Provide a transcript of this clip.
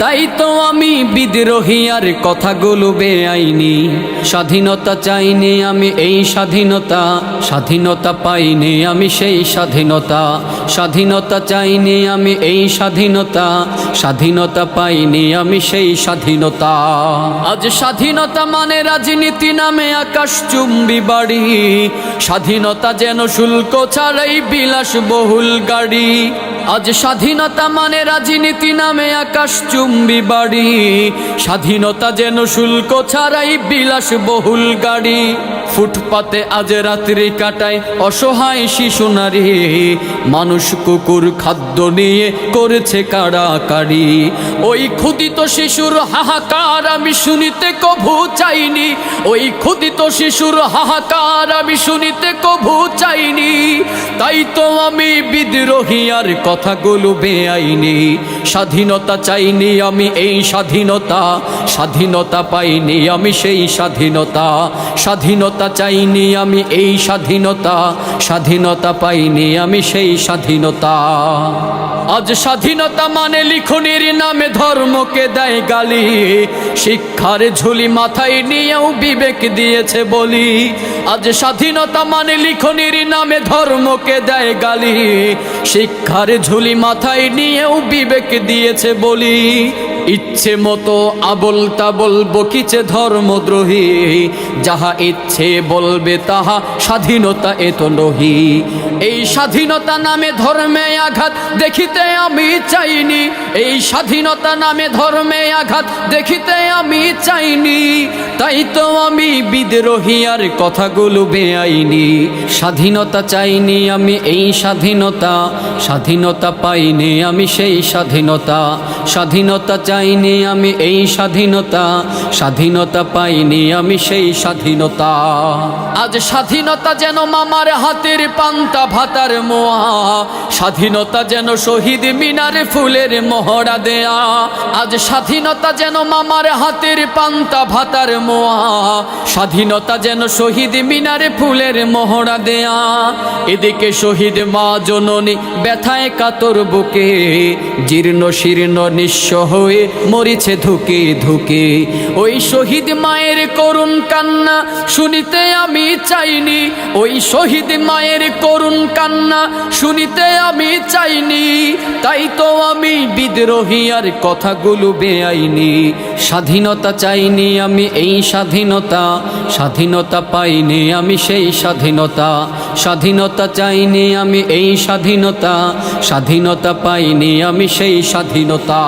তাই তো আমি বিদ্রোহী আর কথাগুলো বেআইনি। স্বাধীনতা চাইনি আমি এই স্বাধীনতা স্বাধীনতা পাইনি আমি সেই স্বাধীনতা। স্বাধীনতা চাইনি আমি এই স্বাধীনতা স্বাধীনতা পাইনি আমি সেই স্বাধীনতা। আজ স্বাধীনতা মানে রাজনীতি নামে আকাশ চুম্বি বাড়ি। স্বাধীনতা যেন শুল্ক ছাড়াই বিলাস বহুল গাড়ি। আজ স্বাধীনতা মানে রাজনীতি নামে আকাশ চুম্বি বাড়ি। স্বাধীনতা যেন শুল্ক ছাড়াই বিলাস বহুল গাড়ি। ফুটপাতে আজ রাত্রি কাটায় অসহায় শিশু নারী। মানুষ কুকুর খাদ্য নিয়ে করেছে কাড়াকাড়ি। ওই ক্ষুদিত শিশুর হাহাকার আমি শুনিতে কভু চাইনি। ওই ক্ষুদিত শিশুর হাহাকার আমি শুনিতে কভু চাইনি। তাই তো আমি বিদ্রোহী আর কথাগুলো বেআইনি। স্বাধীনতা চাইনি আমি এই স্বাধীনতা। স্বাধীনতা পাইনি আমি সেই স্বাধীনতা। স্বাধীনতা চাইনি আমি এই স্বাধীনতা। স্বাধীনতা পাইনি আমি সেই স্বাধীনতা। আজ স্বাধীনতা মানে লিখনির নামে ধর্মকে দেয় গালি। শিক্ষার ঝুলি মাথায় নিয়েও বিবেক দিয়েছে বলি। আজ স্বাধীনতা মানে লিখনির নামে ধর্মকে দেয় গালি। শিক্ষার ঝুলি মাথায় নিয়েও বিবেক দিয়েছে বলি, ইচ্ছে মতো আবল তাবল বকিছে ধর্মদ্রোহী, যাহা ইচ্ছে বলবে তাহা স্বাধীনতা এত নহি। এই স্বাধীনতা নামে ধর্মে আঘাত দেখিতে আমি চাইনি। এই স্বাধীনতা নামে ধর্মে আঘাত দেখিতে আমি চাইনি। তাই তো আমি বিদ্রোহী আর কথাগুলো বেআইনি। স্বাধীনতা চাইনি আমি এই স্বাধীনতা। স্বাধীনতা পাইনি আমি সেই স্বাধীনতা। স্বাধীনতা চাইনি আমি এই স্বাধীনতা। স্বাধীনতা পাইনি আমি সেই স্বাধীনতা। আজ স্বাধীনতা যেন মামার হাতের পান্তা ভাতার মোয়া। স্বাধীনতা যেন শহীদ মিনারে ফুলের মোহরা দেয়া। আজ স্বাধীনতা যেন মামার হাতের পান্তা ভাতার মোয়া। স্বাধীনতা যেন শহীদ মিনারে ফুলের মোহরা দেয়া। এদিকে শহীদ মা জননী ব্যথায় কাতর বুকে। জীর্ণ শীর্ণ নিঃস্ব হয়ে মরিছে ধুকে ধুকে। ওই শহীদ মায়ের করুণ কান্না শুনিতে আমি চাইনি। ওই শহীদ মায়ের করুণ কান্না শুনিতে আমি চাইনি, তাই তো আমি বিদ্রোহী আর কথাগুলো বেআইনি। স্বাধীনতা চাইনি আমি এই স্বাধীনতা স্বাধীনতা পাইনি আমি সেই স্বাধীনতা। স্বাধীনতা চাইনি আমি এই স্বাধীনতা স্বাধীনতা পাইনি আমি সেই স্বাধীনতা।